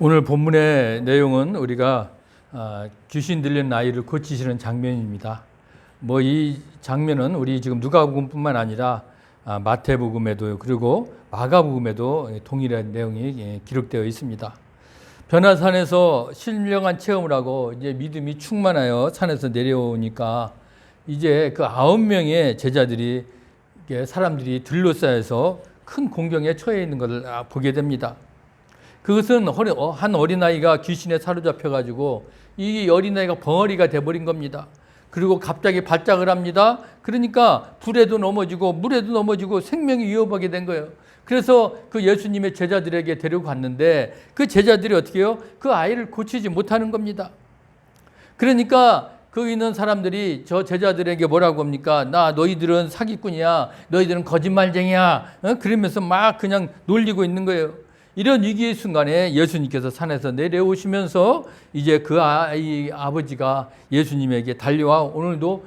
오늘 본문의 내용은 우리가 아, 귀신 들린 아이를 고치시는 장면입니다. 뭐 이 장면은 우리 지금 누가복음뿐만 아니라 아, 마태복음에도 그리고 마가복음에도 동일한 내용이 예, 기록되어 있습니다. 변화산에서 신령한 체험을 하고 이제 믿음이 충만하여 산에서 내려오니까 이제 그 아홉 명의 제자들이 사람들이 둘러싸여서 큰 공경에 처해 있는 것을 아, 보게 됩니다. 그것은 어, 한 어린아이가 귀신에 사로잡혀 가지고 이 어린아이가 벙어리가 돼버린 겁니다. 그리고 갑자기 발작을 합니다. 그러니까 불에도 넘어지고 물에도 넘어지고 생명이 위협하게 된 거예요. 그래서 그 예수님의 제자들에게 데려갔는데 그 제자들이 어떻게 해요? 그 아이를 고치지 못하는 겁니다. 그러니까 거기 있는 사람들이 저 제자들에게 뭐라고 합니까? 나 너희들은 사기꾼이야. 너희들은 거짓말쟁이야. 어? 그러면서 막 그냥 놀리고 있는 거예요. 이런 위기의 순간에 예수님께서 산에서 내려오시면서 이제 그 아이 아버지가 예수님에게 달려와 오늘도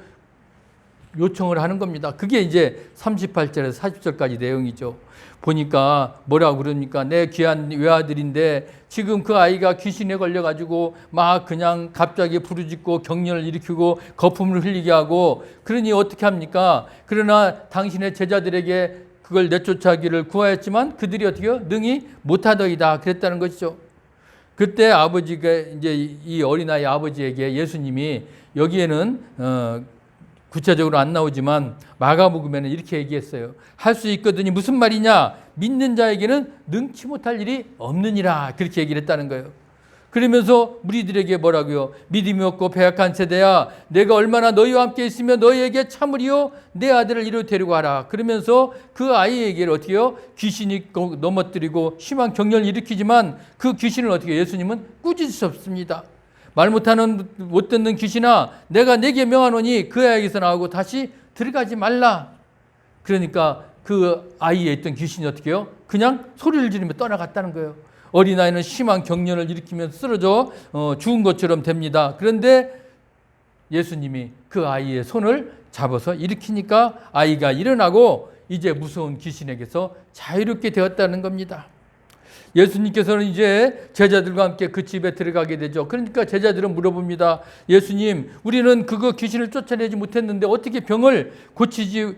요청을 하는 겁니다. 그게 이제 38절에서 40절까지 내용이죠. 보니까 뭐라고 그러니까 내 귀한 외아들인데 지금 그 아이가 귀신에 걸려가지고 막 그냥 갑자기 부르짖고 경련을 일으키고 거품을 흘리게 하고 그러니 어떻게 합니까? 그러나 당신의 제자들에게 그걸 내쫓아기를 구하였지만 그들이 어떻게 요 능히 못하더이다 그랬다는 것이죠. 그때 아버지가 이제 이 어린아이 아버지에게 예수님이 여기에는 어, 구체적으로 안 나오지만 마가복음에는 이렇게 얘기했어요. 할 수 있거든이 무슨 말이냐? 믿는 자에게는 능치 못할 일이 없느니라. 그렇게 얘기를 했다는 거예요. 그러면서 무리들에게 뭐라고요? 믿음이 없고 배약한 세대야. 내가 얼마나 너희와 함께 있으며 너희에게 참으리요. 내 아들을 이리로 데리고 와라. 그러면서 그 아이에게 어떻게 해요? 귀신이 넘어뜨리고 심한 경련을 일으키지만 그 귀신을 어떻게? 예수님은 없습니다. 말 못하는 못 듣는 귀신아 내가 내게 명하노니 그 아이에게서 나오고 다시 들어가지 말라. 그러니까 그 아이에 있던 귀신이 어떻게 해요? 그냥 소리를 지르며 떠나갔다는 거예요. 어린아이는 심한 경련을 일으키면서 쓰러져 어, 죽은 것처럼 됩니다. 그런데 예수님이 그 아이의 손을 잡아서 일으키니까 아이가 일어나고 이제 무서운 귀신에게서 자유롭게 되었다는 겁니다. 예수님께서는 이제 제자들과 함께 그 집에 들어가게 되죠. 그러니까 제자들은 물어봅니다. 예수님, 우리는 그거 귀신을 쫓아내지 못했는데 어떻게 병을 고치지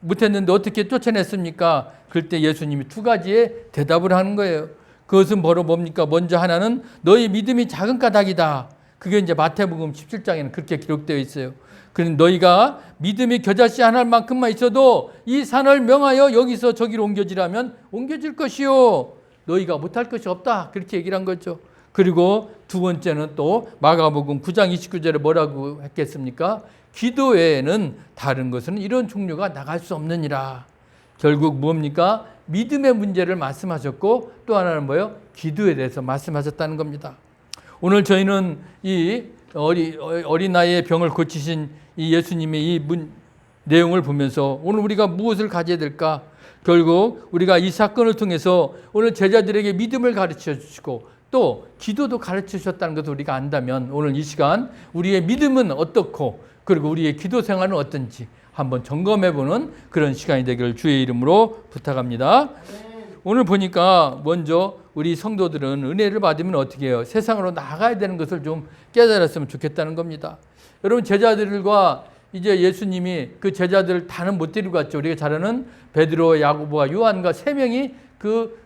못했는데 어떻게 쫓아냈습니까? 그럴 때 예수님이 두 가지의 대답을 하는 거예요. 그것은 바로 뭡니까? 먼저 하나는 너희 믿음이 작은 까닭이다. 그게 이제 마태복음 17장에는 그렇게 기록되어 있어요. 그런 너희가 믿음이 겨자씨 하나 만큼만 있어도 이 산을 명하여 여기서 저기로 옮겨지라면 옮겨질 것이요. 너희가 못할 것이 없다. 그렇게 얘기를 한 거죠. 그리고 두 번째는 또 마가복음 9장 29절에 뭐라고 했겠습니까? 기도 외에는 다른 것은 이런 종류가 나갈 수 없느니라. 결국 뭡니까? 믿음의 문제를 말씀하셨고 또 하나는 뭐예요? 기도에 대해서 말씀하셨다는 겁니다. 오늘 저희는 이 어린 나이에 병을 고치신 이 예수님의 이 문, 내용을 보면서 오늘 우리가 무엇을 가져야 될까? 결국 우리가 이 사건을 통해서 오늘 제자들에게 믿음을 가르쳐 주시고 또 기도도 가르쳐 주셨다는 것을 우리가 안다면 오늘 이 시간 우리의 믿음은 어떻고 그리고 우리의 기도 생활은 어떤지 한번 점검해 보는 그런 시간이 되기를 주의 이름으로 부탁합니다. 오늘 보니까 먼저 우리 성도들은 은혜를 받으면 어떻게 해요? 세상으로 나가야 되는 것을 좀 깨달았으면 좋겠다는 겁니다. 여러분 제자들과 이제 예수님이 그 제자들을 다는 못 데리고 갔죠. 우리가 잘 아는 베드로, 야고보와 요한과 세 명이 그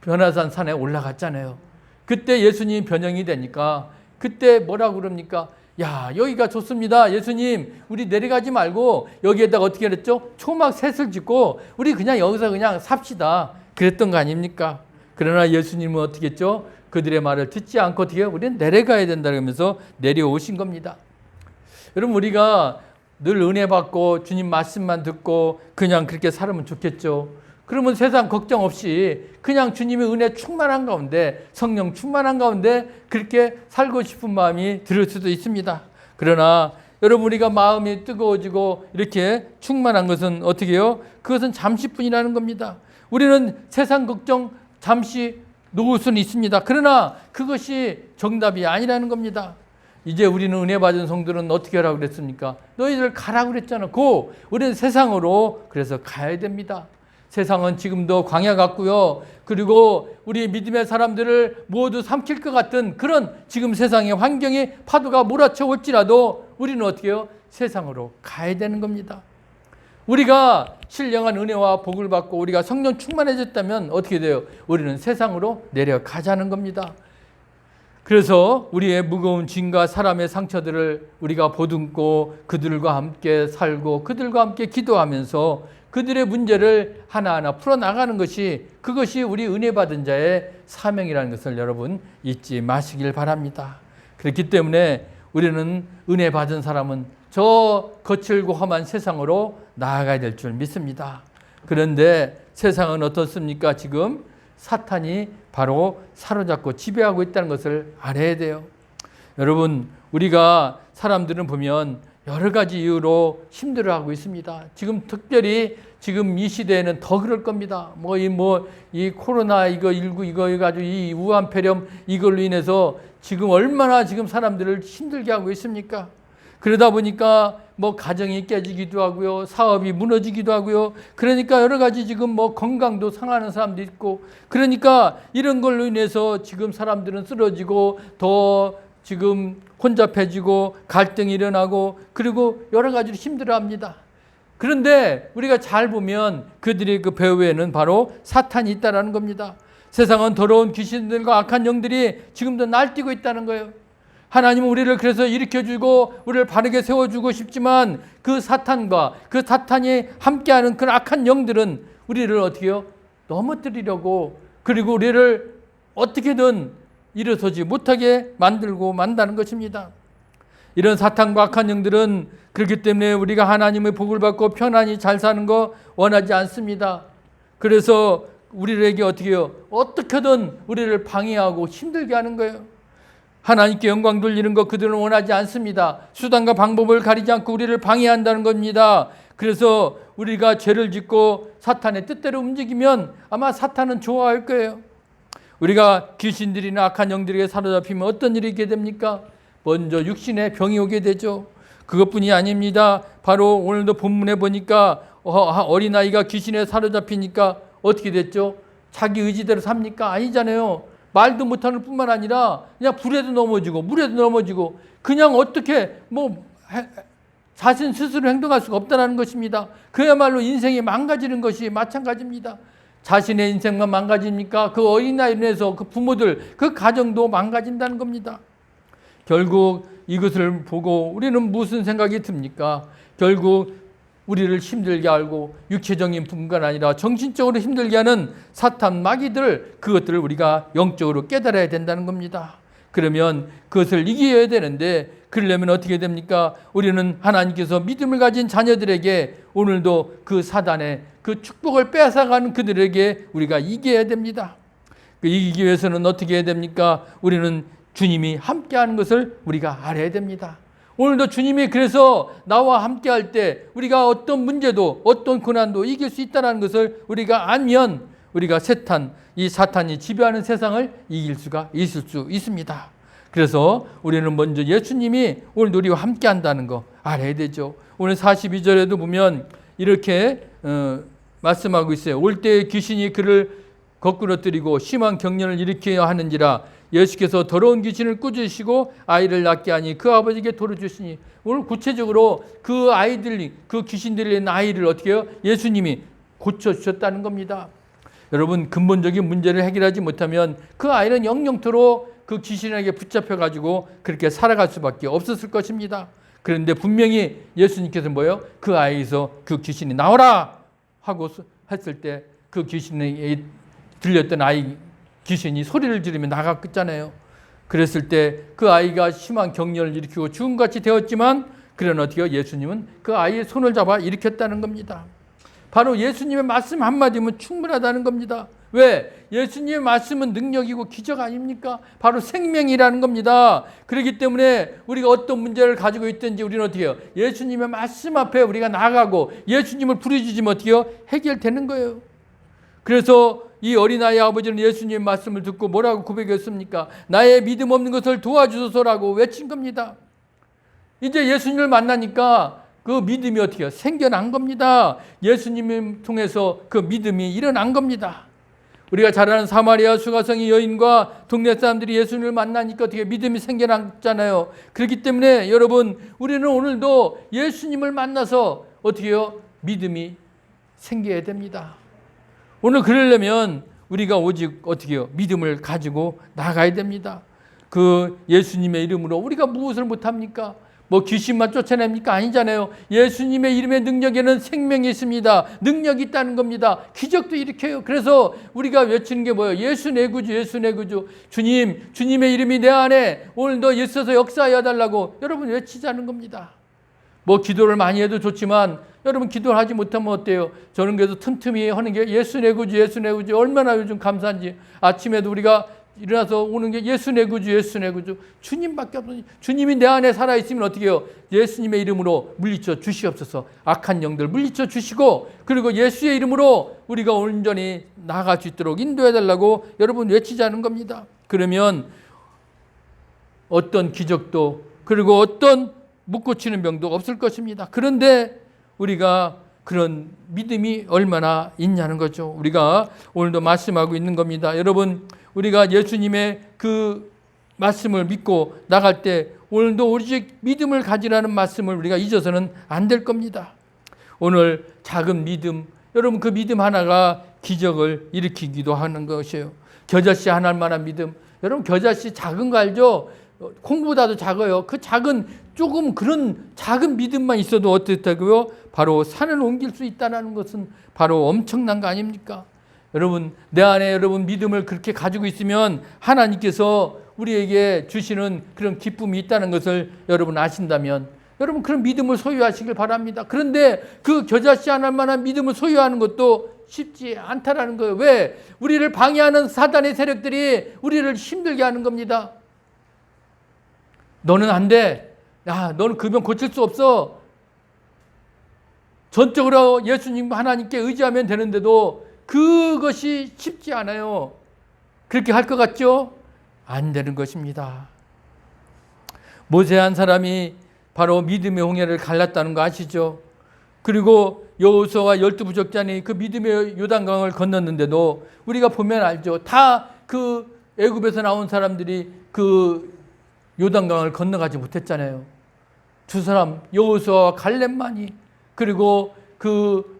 변화산 산에 올라갔잖아요. 그때 예수님 변형이 되니까 그때 뭐라고 그럽니까? 야, 여기가 좋습니다. 예수님, 우리 내려가지 말고 여기에다가 어떻게 그랬죠? 초막 셋을 짓고 우리 그냥 여기서 그냥 삽시다. 그랬던 거 아닙니까? 그러나 예수님은 어떻게 했죠? 그들의 말을 듣지 않고 어떻게 해요? 우리는 내려가야 된다 그러면서 내려오신 겁니다. 여러분 우리가 늘 은혜 받고 주님 말씀만 듣고 그냥 그렇게 살면 좋겠죠. 그러면 세상 걱정 없이 그냥 주님의 은혜 충만한 가운데 성령 충만한 가운데 그렇게 살고 싶은 마음이 들 수도 있습니다. 그러나 여러분 우리가 마음이 뜨거워지고 이렇게 충만한 것은 어떻게 해요? 그것은 잠시뿐이라는 겁니다. 우리는 세상 걱정 잠시 놓을 수는 있습니다. 그러나 그것이 정답이 아니라는 겁니다. 이제 우리는 은혜 받은 성들은 어떻게 하라고 그랬습니까? 너희들 가라고 그랬잖아. 고 우리는 세상으로 그래서 가야 됩니다. 세상은 지금도 광야 같고요. 그리고 우리 믿음의 사람들을 모두 삼킬 것 같은 그런 지금 세상의 환경이 파도가 몰아쳐 올지라도 우리는 어떻게 해요? 세상으로 가야 되는 겁니다. 우리가 신령한 은혜와 복을 받고 우리가 성령 충만해졌다면 어떻게 돼요? 우리는 세상으로 내려가자는 겁니다. 그래서 우리의 무거운 짐과 사람의 상처들을 우리가 보듬고 그들과 함께 살고 그들과 함께 기도하면서 그들의 문제를 하나하나 풀어나가는 것이 그것이 우리 은혜 받은 자의 사명이라는 것을 여러분 잊지 마시길 바랍니다. 그렇기 때문에 우리는 은혜 받은 사람은 저 거칠고 험한 세상으로 나아가야 될 줄 믿습니다. 그런데 세상은 어떻습니까? 지금 사탄이 바로 사로잡고 지배하고 있다는 것을 알아야 돼요. 여러분, 우리가 사람들은 보면 여러 가지 이유로 힘들어하고 있습니다. 지금 특별히 지금 이 시대에는 더 그럴 겁니다. 뭐 이 뭐 이 코로나 이거 19 이거 해가지고 이 우한 폐렴 이걸로 인해서 지금 얼마나 지금 사람들을 힘들게 하고 있습니까? 그러다 보니까 뭐 가정이 깨지기도 하고요, 사업이 무너지기도 하고요. 그러니까 여러 가지 지금 뭐 건강도 상하는 사람도 있고, 그러니까 이런 걸로 인해서 지금 사람들은 쓰러지고 더 지금 혼잡해지고 갈등이 일어나고 그리고 여러 가지로 힘들어합니다. 그런데 우리가 잘 보면 그들의 그 배후에는 바로 사탄이 있다라는 겁니다. 세상은 더러운 귀신들과 악한 영들이 지금도 날뛰고 있다는 거예요. 하나님은 우리를 그래서 일으켜주고 우리를 바르게 세워주고 싶지만 그 사탄과 그 사탄이 함께하는 그 악한 영들은 우리를 어떻게 요 넘어뜨리려고 그리고 우리를 어떻게든 일어서지 못하게 만들고 만다는 것입니다. 이런 사탄과 악한 영들은 그렇기 때문에 우리가 하나님의 복을 받고 편안히 잘 사는 거 원하지 않습니다. 그래서 우리에게 어떻게 해요? 어떻게든 우리를 방해하고 힘들게 하는 거예요. 하나님께 영광 돌리는 것 그들은 원하지 않습니다. 수단과 방법을 가리지 않고 우리를 방해한다는 겁니다. 그래서 우리가 죄를 짓고 사탄의 뜻대로 움직이면 아마 사탄은 좋아할 거예요. 우리가 귀신들이나 악한 영들에게 사로잡히면 어떤 일이 있게 됩니까? 먼저 육신에 병이 오게 되죠. 그것뿐이 아닙니다. 바로 오늘도 본문에 보니까 어, 어린아이가 귀신에 사로잡히니까 어떻게 됐죠? 자기 의지대로 삽니까? 아니잖아요. 말도 못하는 뿐만 아니라 그냥 불에도 넘어지고 물에도 넘어지고 그냥 어떻게 뭐 자신 스스로 행동할 수가 없다는 것입니다. 그야말로 인생이 망가지는 것이 마찬가지입니다. 자신의 인생만 망가집니까? 그 어린아이로 인해서 그 부모들, 그 가정도 망가진다는 겁니다. 결국 이것을 보고 우리는 무슨 생각이 듭니까? 결국 우리를 힘들게 알고 육체적인 뿐만 아니라 정신적으로 힘들게 하는 사탄 마귀들 그것들을 우리가 영적으로 깨달아야 된다는 겁니다. 그러면 그것을 이겨야 되는데 그러려면 어떻게 됩니까? 우리는 하나님께서 믿음을 가진 자녀들에게 오늘도 그 사단의 그 축복을 빼앗아가는 그들에게 우리가 이겨야 됩니다. 그 이기기 위해서는 어떻게 해야 됩니까? 우리는 주님이 함께하는 것을 우리가 알아야 됩니다. 오늘도 주님이 그래서 나와 함께 할 때 우리가 어떤 문제도 어떤 고난도 이길 수 있다는 것을 우리가 알면 우리가 세탄, 이 사탄이 지배하는 세상을 이길 수가 있을 수 있습니다. 그래서 우리는 먼저 예수님이 오늘도 우리와 함께 한다는 거 알아야 되죠. 오늘 42절에도 보면 이렇게 어, 말씀하고 있어요. 올 때 귀신이 그를 거꾸러뜨리고 심한 경련을 일으켜야 하는지라 예수께서 더러운 귀신을 꾸짖으시고 아이를 낳게 하니 그 아버지께 돌려주시니 오늘 구체적으로 그 아이들 그 귀신들의 아이를 어떻게 해요? 예수님이 고쳐 주셨다는 겁니다. 여러분 근본적인 문제를 해결하지 못하면 그 아이는 영영토로 그 귀신에게 붙잡혀 가지고 그렇게 살아갈 수밖에 없었을 것입니다. 그런데 분명히 예수님께서 뭐예요? 그 아이에서 그 귀신이 나오라 하고 했을 때 그 귀신이 들렸던 아이 귀신이 소리를 지르며 나갔잖아요. 그랬을 때 그 아이가 심한 경련을 일으키고 죽음같이 되었지만 그런 어떻게 예수님은 그 아이의 손을 잡아 일으켰다는 겁니다. 바로 예수님의 말씀 한마디면 충분하다는 겁니다. 왜? 예수님의 말씀은 능력이고 기적 아닙니까? 바로 생명이라는 겁니다. 그렇기 때문에 우리가 어떤 문제를 가지고 있든지 우리는 어떻게 해요? 예수님의 말씀 앞에 우리가 나가고 예수님을 부르짖으면 어떻게 해요? 해결되는 거예요. 그래서 이 어린아이 아버지는 예수님의 말씀을 듣고 뭐라고 고백했습니까? 나의 믿음 없는 것을 도와주소서라고 외친 겁니다. 이제 예수님을 만나니까 그 믿음이 어떻게? 생겨난 겁니다. 예수님을 통해서 그 믿음이 일어난 겁니다. 우리가 잘 아는 사마리아 수가성의 여인과 동네 사람들이 예수님을 만나니까 어떻게 믿음이 생겨났잖아요. 그렇기 때문에 여러분 우리는 오늘도 예수님을 만나서 어떻게 해요? 믿음이 생겨야 됩니다. 오늘 그러려면 우리가 오직 어떻게 해요? 믿음을 가지고 나가야 됩니다. 그 예수님의 이름으로 우리가 무엇을 못합니까? 뭐 귀신만 쫓아냅니까? 아니잖아요. 예수님의 이름의 능력에는 생명이 있습니다. 능력이 있다는 겁니다. 기적도 일으켜요. 그래서 우리가 외치는 게 뭐예요? 예수 내 구주, 예수 내 구주. 주님, 주님의 이름이 내 안에 오늘도 있어서 역사하여 달라고 여러분 외치자는 겁니다. 뭐 기도를 많이 해도 좋지만 여러분 기도를 하지 못하면 어때요? 저는 그래도 틈틈이 하는 게 예수 내 구주, 예수 내 구주 얼마나 요즘 감사한지 아침에도 우리가 일어나서 오는 게 예수 내 구주, 예수 내 구주 주님밖에 없으니 주님이 내 안에 살아 있으면 어떻게 해요? 예수님의 이름으로 물리쳐 주시옵소서 악한 영들 물리쳐 주시고 그리고 예수의 이름으로 우리가 온전히 나아갈 수 있도록 인도해 달라고 여러분 외치자는 겁니다. 그러면 어떤 기적도 그리고 어떤 못 고치는 병도 없을 것입니다. 그런데 우리가 그런 믿음이 얼마나 있냐는 거죠. 우리가 오늘도 말씀하고 있는 겁니다. 여러분, 우리가 예수님의 그 말씀을 믿고 나갈 때 오늘도 오직 믿음을 가지라는 말씀을 우리가 잊어서는 안 될 겁니다. 오늘 작은 믿음, 여러분 그 믿음 하나가 기적을 일으키기도 하는 것이에요. 겨자씨 하나만한 믿음. 여러분 겨자씨 작은 거 알죠? 어, 콩보다도 작아요. 그 작은 조금 그런 작은 믿음만 있어도 어떻다고요? 바로 산을 옮길 수 있다는 것은 바로 엄청난 거 아닙니까? 여러분 내 안에 여러분 믿음을 그렇게 가지고 있으면 하나님께서 우리에게 주시는 그런 기쁨이 있다는 것을 여러분 아신다면 여러분 그런 믿음을 소유하시길 바랍니다. 그런데 그 겨자씨 하나 만한 믿음을 소유하는 것도 쉽지 않다라는 거예요. 왜? 우리를 방해하는 사단의 세력들이 우리를 힘들게 하는 겁니다. 너는 안 돼. 야, 너는 그 병 고칠 수 없어. 전적으로 예수님 하나님께 의지하면 되는데도 그것이 쉽지 않아요. 그렇게 할 것 같죠? 안 되는 것입니다. 모세 한 사람이 바로 믿음의 홍해를 갈랐다는 거 아시죠? 그리고 여호수아와 열두 부족자니 그 믿음의 요단강을 건넜는데도 우리가 보면 알죠. 다 그 애굽에서 나온 사람들이 그 요단강을 건너가지 못했잖아요. 두 사람 여호수아와 갈렙만이 그리고 그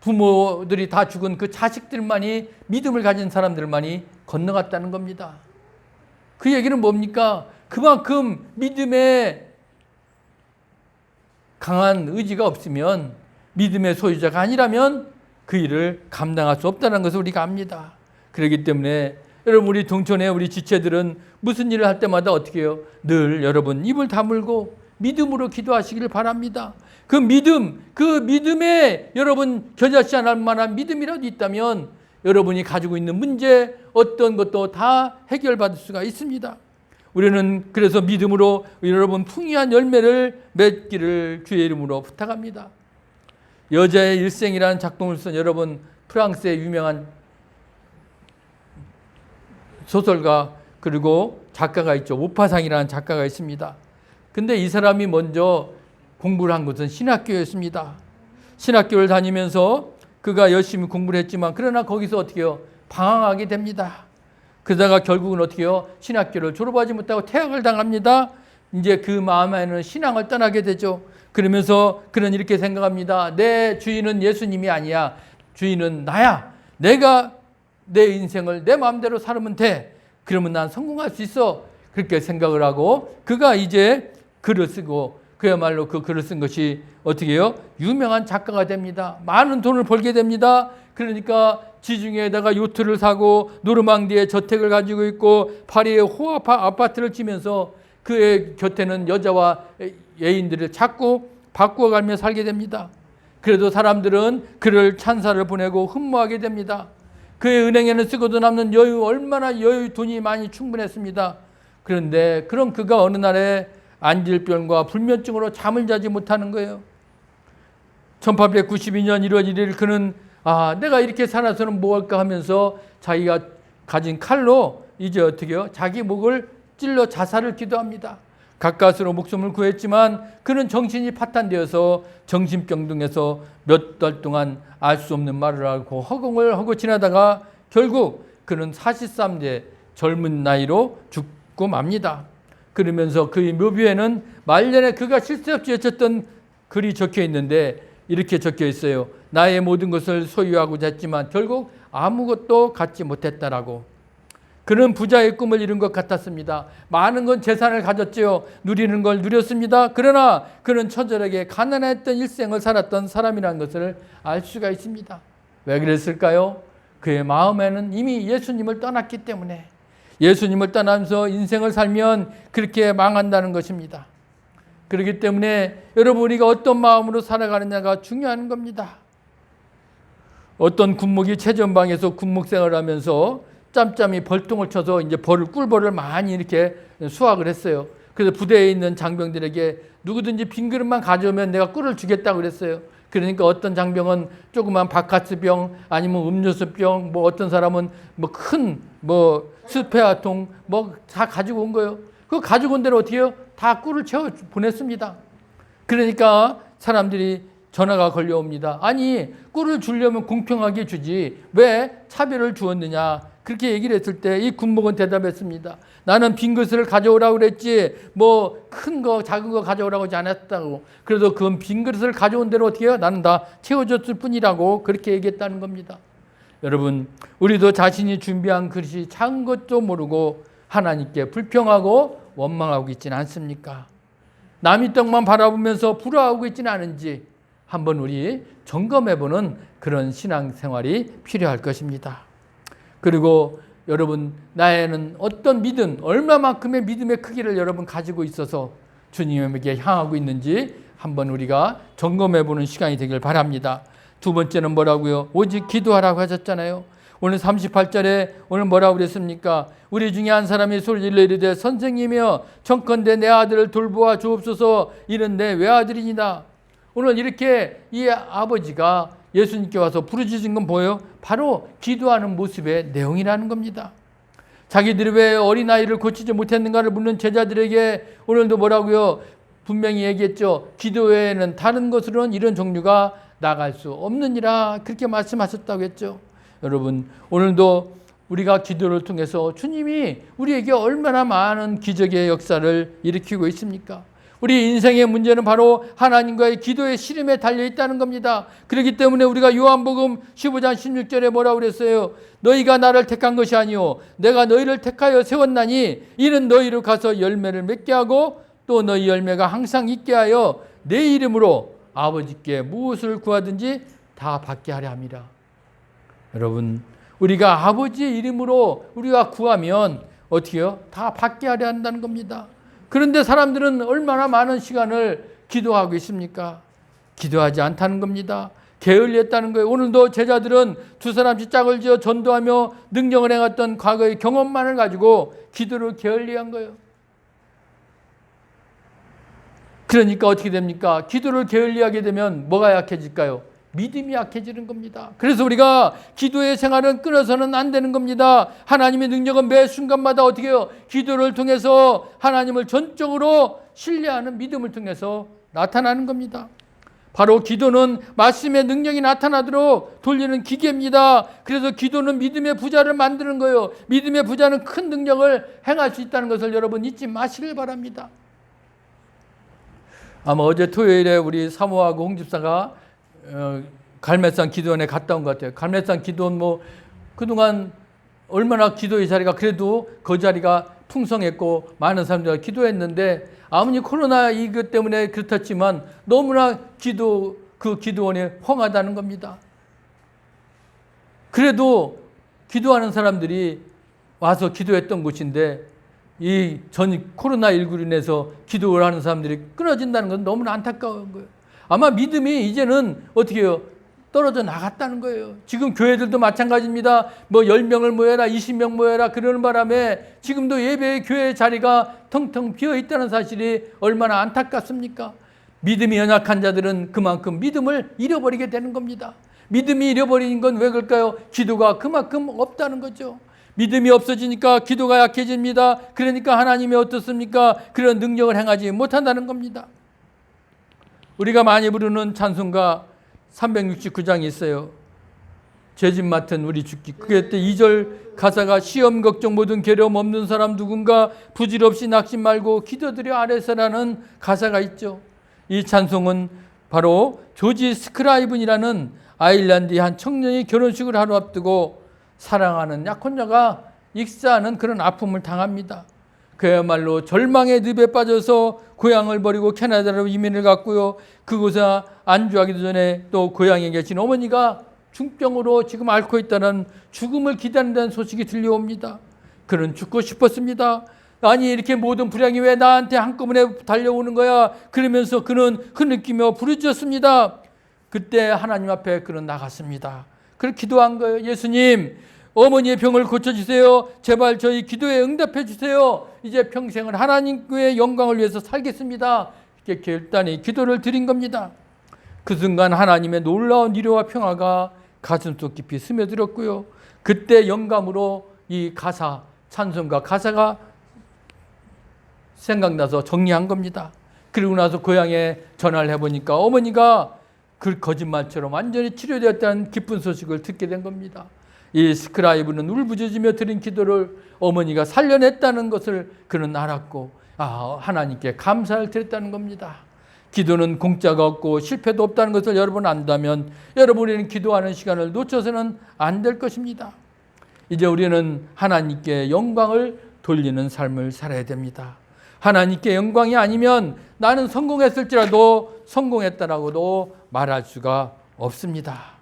부모들이 다 죽은 그 자식들만이 믿음을 가진 사람들만이 건너갔다는 겁니다. 그 얘기는 뭡니까? 그만큼 믿음에 강한 의지가 없으면 믿음의 소유자가 아니라면 그 일을 감당할 수 없다는 것을 우리가 압니다. 그렇기 때문에 여러분 우리 동촌의 우리 지체들은 무슨 일을 할 때마다 어떻게 해요? 늘 여러분 입을 다물고 믿음으로 기도하시기를 바랍니다. 그 믿음, 그 믿음에 여러분 겨자씨 않을 만한 믿음이라도 있다면 여러분이 가지고 있는 문제 어떤 것도 다 해결받을 수가 있습니다. 우리는 그래서 믿음으로 여러분 풍요한 열매를 맺기를 주의 이름으로 부탁합니다. 여자의 일생이라는 작품을 쓴 여러분 프랑스의 유명한 소설가 그리고 작가가 있죠. 오파상이라는 작가가 있습니다. 근데 이 사람이 먼저 공부를 한 것은 신학교였습니다. 신학교를 다니면서 그가 열심히 공부를 했지만 그러나 거기서 어떻게 해요? 방황하게 됩니다. 그러다가 결국은 어떻게 해요? 신학교를 졸업하지 못하고 퇴학을 당합니다. 이제 그 마음에는 신앙을 떠나게 되죠. 그러면서 그는 이렇게 생각합니다. 내 주인은 예수님이 아니야. 주인은 나야. 내가 내 인생을 내 마음대로 살면 돼. 그러면 난 성공할 수 있어. 그렇게 생각을 하고 그가 이제 글을 쓰고 그야말로 그 글을 쓴 것이 어떻게 해요? 유명한 작가가 됩니다. 많은 돈을 벌게 됩니다. 그러니까 지중해에다가 요트를 사고 노르망디에 저택을 가지고 있고 파리에 호아파 아파트를 지면서 그의 곁에는 여자와 예인들을 자꾸 바꾸어가며 살게 됩니다. 그래도 사람들은 그를 찬사를 보내고 흠모하게 됩니다. 그의 은행에는 쓰고도 남는 여유 얼마나 여유 돈이 많이 충분했습니다. 그런데 그런 그가 어느 날에 안질병과 불면증으로 잠을 자지 못하는 거예요. 1892년 1월 1일 그는 아 내가 이렇게 살아서는 뭐 할까 하면서 자기가 가진 칼로 이제 어떻게 요 자기 목을 찔러 자살을 기도합니다. 가까스로 목숨을 구했지만 그는 정신이 파탄되어서 정신병 등에서 몇 달 동안 알 수 없는 말을 하고 허공을 하고 지나다가 결국 그는 43세 젊은 나이로 죽고 맙니다. 그러면서 그의 묘비에는 말년에 그가 실수 없이 외쳤던 글이 적혀 있는데 이렇게 적혀 있어요. 나의 모든 것을 소유하고자 했지만 결국 아무것도 갖지 못했다라고. 그는 부자의 꿈을 이룬 것 같았습니다. 많은 건 재산을 가졌지요. 누리는 걸 누렸습니다. 그러나 그는 처절하게 가난했던 일생을 살았던 사람이라는 것을 알 수가 있습니다. 왜 그랬을까요? 그의 마음에는 이미 예수님을 떠났기 때문에 예수님을 떠나면서 인생을 살면 그렇게 망한다는 것입니다. 그렇기 때문에 여러분 우리가 어떤 마음으로 살아가느냐가 중요한 겁니다. 어떤 군목이 최전방에서 군목 생활을 하면서 짬짬이 벌통을 쳐서 이제 벌을 꿀벌을 많이 이렇게 수확을 했어요. 그래서 부대에 있는 장병들에게 누구든지 빈 그릇만 가져오면 내가 꿀을 주겠다고 그랬어요. 그러니까 어떤 장병은 조그만 바카스병 아니면 음료수병 뭐 어떤 사람은 뭐큰뭐 스페아통 뭐 다 가지고 온 거예요. 그 가지고 온 대로 어떻게 해요? 다 꿀을 채워 보냈습니다. 그러니까 사람들이 전화가 걸려옵니다. 아니 꿀을 주려면 공평하게 주지 왜 차별을 주었느냐 그렇게 얘기를 했을 때 이 군목은 대답했습니다. 나는 빈 것을 가져오라고 그랬지 뭐 큰 거 작은 거 가져오라고 하지 않았다고 그래도 그빈 그릇을 가져온 대로 어떻게 해요? 나는 다 채워줬을 뿐이라고 그렇게 얘기했다는 겁니다. 여러분 우리도 자신이 준비한 그릇이 작은 것도 모르고 하나님께 불평하고 원망하고 있지는 않습니까? 남의 떡만 바라보면서 부러워하고 있지는 않은지 한번 우리 점검해보는 그런 신앙생활이 필요할 것입니다. 그리고 여러분 나에는 어떤 믿음, 얼마만큼의 믿음의 크기를 여러분 가지고 있어서 주님에게 향하고 있는지 한번 우리가 점검해보는 시간이 되길 바랍니다. 두 번째는 뭐라고요? 오직 기도하라고 하셨잖아요. 오늘 38절에 오늘 뭐라고 그랬습니까? 우리 중에 한 사람이 소리를 이르되 선생님이여 청컨대 내 아들을 돌보아 주옵소서 이는 내 외아들이니라. 오늘 이렇게 이 아버지가 예수님께 와서 부르짖은 건 뭐예요? 바로 기도하는 모습의 내용이라는 겁니다. 자기들이 왜 어린아이를 고치지 못했는가를 묻는 제자들에게 오늘도 뭐라고요? 분명히 얘기했죠. 기도 외에는 다른 것으로는 이런 종류가 나갈 수 없느니라 그렇게 말씀하셨다고 했죠. 여러분 오늘도 우리가 기도를 통해서 주님이 우리에게 얼마나 많은 기적의 역사를 일으키고 있습니까? 우리 인생의 문제는 바로 하나님과의 기도의 씨름에 달려 있다는 겁니다. 그렇기 때문에 우리가 요한복음 15장 16절에 뭐라고 그랬어요? 너희가 나를 택한 것이 아니요 내가 너희를 택하여 세웠나니 이는 너희로 가서 열매를 맺게 하고 또 너희 열매가 항상 있게 하여 내 이름으로 아버지께 무엇을 구하든지 다 받게 하려 함이라. 여러분, 우리가 아버지의 이름으로 우리가 구하면 어떻게요? 다 받게 하려 한다는 겁니다. 그런데 사람들은 얼마나 많은 시간을 기도하고 있습니까? 기도하지 않다는 겁니다. 게을리했다는 거예요. 오늘도 제자들은 두 사람씩 짝을 지어 전도하며 능력을 행했던 과거의 경험만을 가지고 기도를 게을리한 거예요. 그러니까 어떻게 됩니까? 기도를 게을리하게 되면 뭐가 약해질까요? 믿음이 약해지는 겁니다. 그래서 우리가 기도의 생활은 끊어서는 안 되는 겁니다. 하나님의 능력은 매 순간마다 어떻게 해요? 기도를 통해서 하나님을 전적으로 신뢰하는 믿음을 통해서 나타나는 겁니다. 바로 기도는 말씀의 능력이 나타나도록 돌리는 기계입니다. 그래서 기도는 믿음의 부자를 만드는 거예요. 믿음의 부자는 큰 능력을 행할 수 있다는 것을 여러분 잊지 마시길 바랍니다. 아마 어제 토요일에 우리 사모하고 홍 집사가 어, 갈매산 기도원에 갔다 온 것 같아요. 갈매산 기도원 뭐 그동안 얼마나 기도의 자리가 그래도 그 자리가 풍성했고 많은 사람들이 기도했는데 아무리 코로나 이것 때문에 그렇다지만 너무나 기도 그 기도원이 헝하다는 겁니다. 그래도 기도하는 사람들이 와서 기도했던 곳인데 이 전 코로나 19로 인해서 기도를 하는 사람들이 끊어진다는 건 너무나 안타까운 거예요. 아마 믿음이 이제는 어떻게 해요? 떨어져 나갔다는 거예요. 지금 교회들도 마찬가지입니다. 뭐 10명을 모여라, 20명 모여라 그러는 바람에 지금도 예배 교회 자리가 텅텅 비어 있다는 사실이 얼마나 안타깝습니까? 믿음이 연약한 자들은 그만큼 믿음을 잃어버리게 되는 겁니다. 믿음이 잃어버린 건왜 그럴까요? 기도가 그만큼 없다는 거죠. 믿음이 없어지니까 기도가 약해집니다. 그러니까 하나님이 어떻습니까? 그런 능력을 행하지 못한다는 겁니다. 우리가 많이 부르는 찬송가 369장이 있어요. 죄짐 맡은 우리 주기. 그게 때 2절 가사가 시험 걱정 모든 괴로움 없는 사람 누군가 부질없이 낙심 말고 기도드려 아래서라는 가사가 있죠. 이 찬송은 바로 조지 스크라이븐이라는 아일랜드의 한 청년이 결혼식을 하루 앞두고 사랑하는 약혼자가 익사하는 그런 아픔을 당합니다. 그야말로 절망의 늪에 빠져서 고향을 버리고 캐나다로 이민을 갔고요. 그곳에 안주하기도 전에 또 고향에 계신 어머니가 중병으로 지금 앓고 있다는 죽음을 기다린다는 소식이 들려옵니다. 그는 죽고 싶었습니다. 아니 이렇게 모든 불량이 왜 나한테 한꺼번에 달려오는 거야? 그러면서 그는 흐느끼며 부르짖었습니다. 그때 하나님 앞에 그는 나갔습니다. 그렇게 기도한 거예요. 예수님, 어머니의 병을 고쳐주세요. 제발 저희 기도에 응답해 주세요. 이제 평생을 하나님의 영광을 위해서 살겠습니다. 이렇게 결단이 기도를 드린 겁니다. 그 순간 하나님의 놀라운 위로와 평화가 가슴속 깊이 스며들었고요. 그때 영감으로 이 가사, 찬송가 가사가 생각나서 정리한 겁니다. 그리고 나서 고향에 전화를 해보니까 어머니가 그 거짓말처럼 완전히 치료되었다는 기쁜 소식을 듣게 된 겁니다. 이 스크라이브는 울부짖으며 드린 기도를 어머니가 살려냈다는 것을 그는 알았고 아 하나님께 감사를 드렸다는 겁니다. 기도는 공짜가 없고 실패도 없다는 것을 여러분 안다면 여러분에는 기도하는 시간을 놓쳐서는 안 될 것입니다. 이제 우리는 하나님께 영광을 돌리는 삶을 살아야 됩니다. 하나님께 영광이 아니면 나는 성공했을지라도 성공했다라고도 말할 수가 없습니다.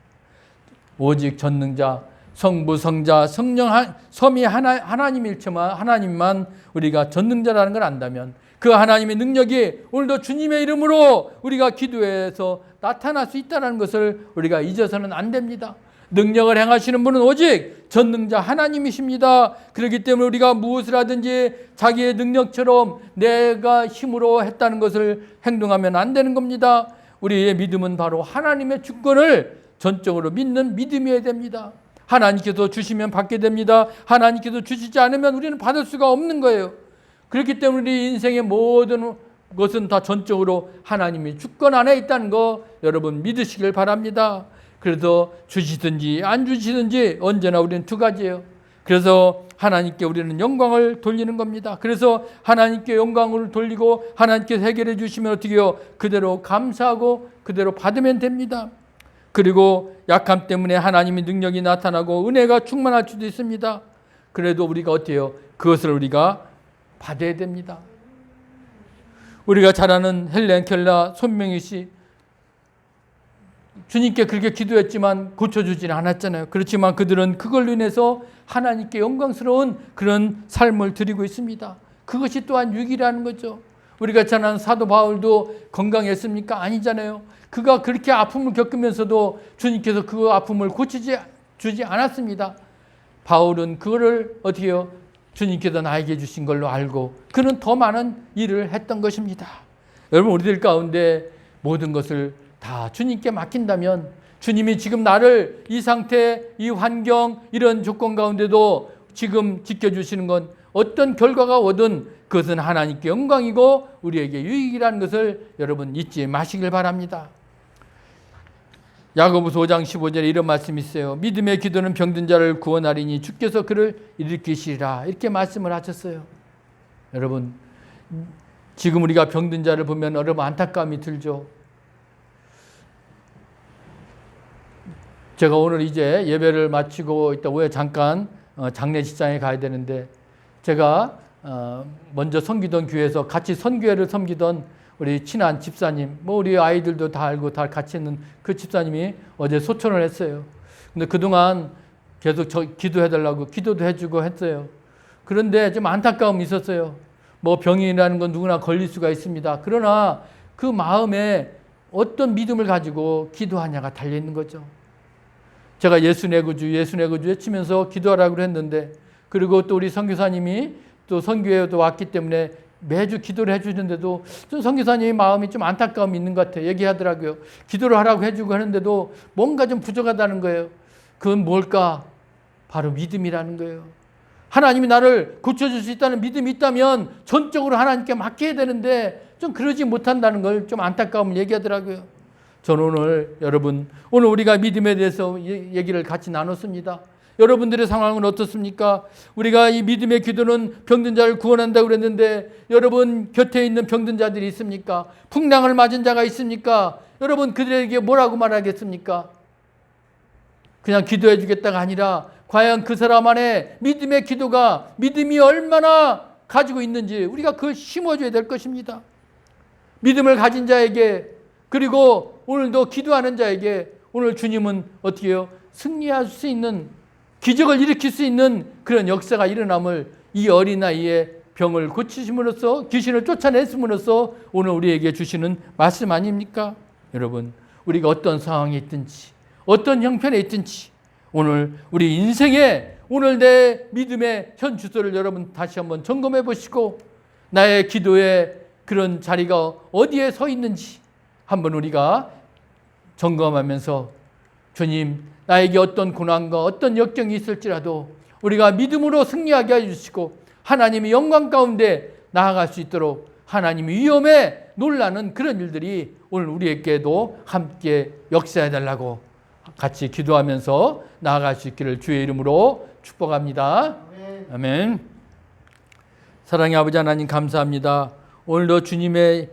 오직 전능자, 성부, 성자, 성령, 한, 섬이 하나, 하나님일지만 하나님만 우리가 전능자라는 걸 안다면 그 하나님의 능력이 오늘도 주님의 이름으로 우리가 기도해서 나타날 수 있다는 것을 우리가 잊어서는 안 됩니다. 능력을 행하시는 분은 오직 전능자 하나님이십니다. 그렇기 때문에 우리가 무엇을 하든지 자기의 능력처럼 내가 힘으로 했다는 것을 행동하면 안 되는 겁니다. 우리의 믿음은 바로 하나님의 주권을 전적으로 믿는 믿음이어야 됩니다. 하나님께서 주시면 받게 됩니다. 하나님께서 주시지 않으면 우리는 받을 수가 없는 거예요. 그렇기 때문에 우리 인생의 모든 것은 다 전적으로 하나님이 주권 안에 있다는 거 여러분 믿으시길 바랍니다. 그래서 주시든지 안 주시든지 언제나 우리는 두 가지예요. 그래서 하나님께 우리는 영광을 돌리는 겁니다. 그래서 하나님께 영광을 돌리고 하나님께서 해결해 주시면 어떻게 해요? 그대로 감사하고 그대로 받으면 됩니다. 그리고 약함 때문에 하나님의 능력이 나타나고 은혜가 충만할 수도 있습니다. 그래도 우리가 어때요? 그것을 우리가 받아야 됩니다. 우리가 잘 아는 헬렌 켈라 손명희 씨 주님께 그렇게 기도했지만 고쳐주지는 않았잖아요. 그렇지만 그들은 그걸로 인해서 하나님께 영광스러운 그런 삶을 드리고 있습니다. 그것이 또한 유기라는 거죠. 우리가 잘 아는 사도 바울도 건강했습니까? 아니잖아요. 그가 그렇게 아픔을 겪으면서도 주님께서 그 아픔을 고치지 주지 않았습니다. 바울은 그거를 어떻게 해요? 주님께서 나에게 주신 걸로 알고 그는 더 많은 일을 했던 것입니다. 여러분 우리들 가운데 모든 것을 다 주님께 맡긴다면 주님이 지금 나를 이 상태, 이 환경, 이런 조건 가운데도 지금 지켜주시는 건 어떤 결과가 오든 그것은 하나님께 영광이고 우리에게 유익이라는 것을 여러분 잊지 마시길 바랍니다. 야고보서 5장 15절에 이런 말씀이 있어요. 믿음의 기도는 병든 자를 구원하리니 주께서 그를 일으키시리라. 이렇게 말씀을 하셨어요. 여러분 지금 우리가 병든 자를 보면 여러분 안타까움이 들죠. 제가 오늘 이제 예배를 마치고 있다 후에 잠깐 어, 장례식장에 가야 되는데 제가 어, 먼저 섬기던 교회에서 같이 선교회를 섬기던 우리 친한 집사님, 뭐 우리 아이들도 다 알고 다 같이 있는 그 집사님이 어제 소천을 했어요. 근데 그동안 계속 저 기도해달라고 기도도 해주고 했어요. 그런데 좀 안타까움이 있었어요. 뭐 병이라는 건 누구나 걸릴 수가 있습니다. 그러나 그 마음에 어떤 믿음을 가지고 기도하냐가 달려 있는 거죠. 제가 예수 내 구주, 예수 내 구주 외치면서 기도하라고 했는데 그리고 또 우리 선교사님이 또 선교회도 왔기 때문에 매주 기도를 해주는데도 좀 선교사님의 마음이 좀 안타까움이 있는 것 같아요. 얘기하더라고요. 기도를 하라고 해주고 하는데도 뭔가 좀 부족하다는 거예요. 그건 뭘까? 바로 믿음이라는 거예요. 하나님이 나를 고쳐줄 수 있다는 믿음이 있다면 전적으로 하나님께 맡겨야 되는데 좀 그러지 못한다는 걸 좀 안타까움을 얘기하더라고요. 저는 오늘 여러분 오늘 우리가 믿음에 대해서 예- 얘기를 같이 나눴습니다. 여러분들의 상황은 어떻습니까? 우리가 이 믿음의 기도는 병든 자를 구원한다고 그랬는데 여러분 곁에 있는 병든 자들이 있습니까? 풍랑을 맞은 자가 있습니까? 여러분 그들에게 뭐라고 말하겠습니까? 그냥 기도해 주겠다가 아니라 과연 그 사람 안에 믿음의 기도가 믿음이 얼마나 가지고 있는지 우리가 그걸 심어줘야 될 것입니다. 믿음을 가진 자에게 그리고 오늘도 기도하는 자에게 오늘 주님은 어떻게 해요? 승리할 수 있는 기적을 일으킬 수 있는 그런 역사가 일어남을 이 어린아이의 병을 고치심으로써 귀신을 쫓아냈음으로써 오늘 우리에게 주시는 말씀 아닙니까? 여러분, 우리가 어떤 상황에 있든지 어떤 형편에 있든지 오늘 우리 인생에 오늘 내 믿음의 현 주소를 여러분 다시 한번 점검해 보시고 나의 기도의 그런 자리가 어디에 서 있는지 한번 우리가 점검하면서 주님 나에게 어떤 고난과 어떤 역경이 있을지라도 우리가 믿음으로 승리하게 해주시고 하나님의 영광 가운데 나아갈 수 있도록 하나님의 위험에 놀라는 그런 일들이 오늘 우리에게도 함께 역사해 달라고 같이 기도하면서 나아갈 수 있기를 주의 이름으로 축복합니다. 아멘. 사랑의 아버지 하나님 감사합니다. 오늘도 주님의